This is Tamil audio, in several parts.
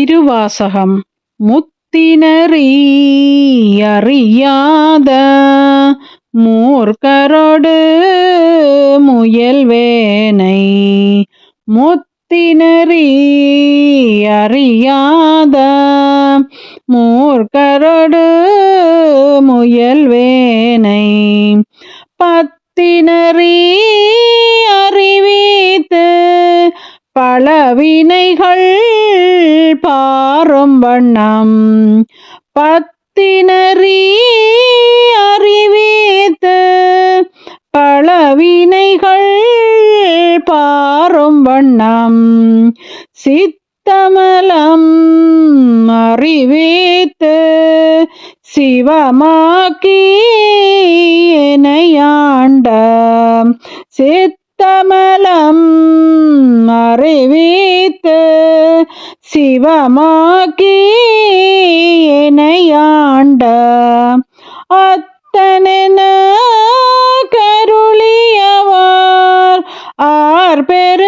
திருவாசகம் முத்தினறி அறியாத முயல்வேனை முத்தினறி அறியாத முயல்வேனை பத்தினறி அறிவித்து பல வினைகள் பாரும் வண்ணம். பத்தினறி அறிவித்த பலவினைகள் பாரும் வண்ணம். சித்தமலம் அறிவித்து சிவமாக்கி இணையாண்ட சித்தமலம் அறிவித்து சிவமாக்கி இணையாண்ட அத்தனென கருளியவார் ஆர் பெறுவார்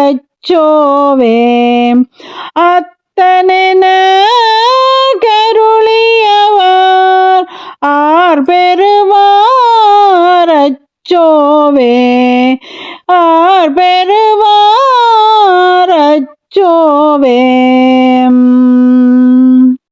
அச்சோவே. அத்தனென கருளியவார் ஆர் பெறுவார் அச்சோவே ஆர் பெறுவார் அச்சோவே